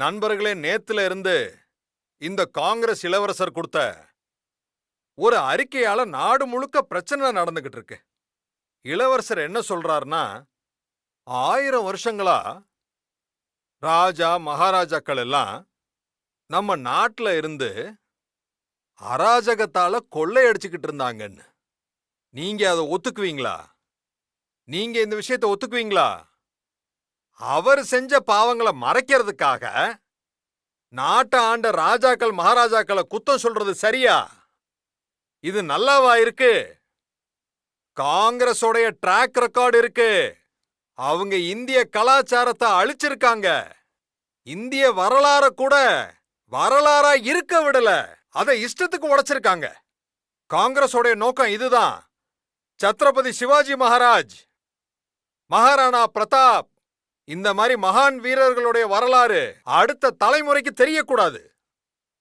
நண்பர்களே நேத்துல இருந்து இந்த காங்கிரஸ் இளவரசர் கொடுத்த ஒரு அறிக்கையால நாடு முழுக்க பிரச்சனை நடந்துகிட்டு இருக்கு. இளவரசர் என்ன சொல்றாருன்னா ஆயிரம் வருஷங்களா ராஜா மகாராஜாக்கள் எல்லாம் நம்ம நாட்டுல இருந்து அராஜகத்தால கொள்ளையடிச்சுக்கிட்டு இருந்தாங்கன்னு. நீங்க அதை ஒத்துக்குவீங்களா? நீங்க இந்த விஷயத்தை ஒத்துக்குவீங்களா? அவர் செஞ்ச பாவங்களை மறைக்கிறதுக்காக நாட்டை ஆண்ட ராஜாக்கள் மகாராஜாக்களை குத்தம் சொல்றது சரியா? இது நல்லாவா இருக்கு? காங்கிரஸோடைய ட்ராக் ரெக்கார்டு இருக்கு. அவங்க இந்திய கலாச்சாரத்தை அழிச்சிருக்காங்க. இந்திய வரலாற கூட வரலாறா இருக்க விடல. அதை இஷ்டத்துக்கு உடைச்சிருக்காங்க. காங்கிரஸோடைய நோக்கம் இதுதான். சத்ரபதி சிவாஜி மகாராஜ் மகாராணா பிரதாப் இந்த மாதிரி மகான் வீரர்களுடைய வரலாறு அடுத்த தலைமுறைக்கு தெரியக்கூடாது.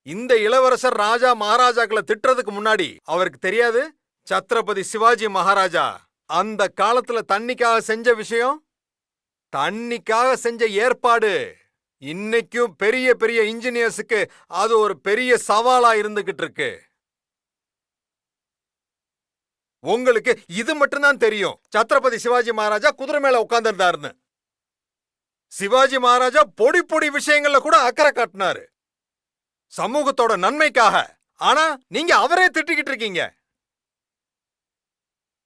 இந்த இளவரசர் ராஜா மகாராஜாக்களை திட்டுறதுக்கு முன்னாடி அவருக்கு தெரியாது? சத்ரபதி சிவாஜி மகாராஜா அந்த காலத்துல தண்ணிக்காக செஞ்ச விஷயம்? தண்ணிக்காக செஞ்ச ஏற்பாடு. இன்னைக்கும் பெரிய பெரிய இன்ஜினியர்ஸுக்கு அது ஒரு பெரிய சவாலா இருந்துகிட்டு இருக்கு. உங்களுக்கு இது மட்டும்தான் தெரியும். சத்ரபதி சிவாஜி மகாராஜா குதிரை மேல உட்கார்ந்திருந்தாருன்னு. சிவாஜி மகாராஜா பொடி பொடி விஷயங்கள்ல கூட அக்கறை காட்டினாரு. சமூகத்தோட நன்மைக்காக. ஆனா நீங்க அவரே திட்டிக்கிட்டு இருக்கீங்க.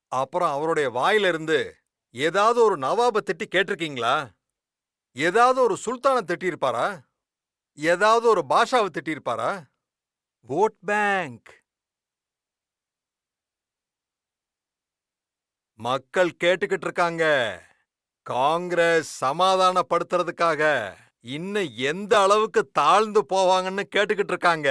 அப்புறம் அவருடைய வாயிலிருந்து ஏதாவது ஒரு நவாப திட்டி கேட்டிருக்கீங்களா? ஏதாவது ஒரு சுல்தானை திட்டியிருப்பாரா? ஏதாவது ஒரு பாஷாவை திட்டியிருப்பாரா? Vote bank. மக்கள் கேட்டுக்கிட்டு இருக்காங்க. காங்கிரஸ் சமாதானப்படுத்துறதுக்காக இன்னும் எந்த அளவுக்கு தாழ்ந்து போவாங்கன்னு கேட்டுக்கிட்டு இருக்காங்க.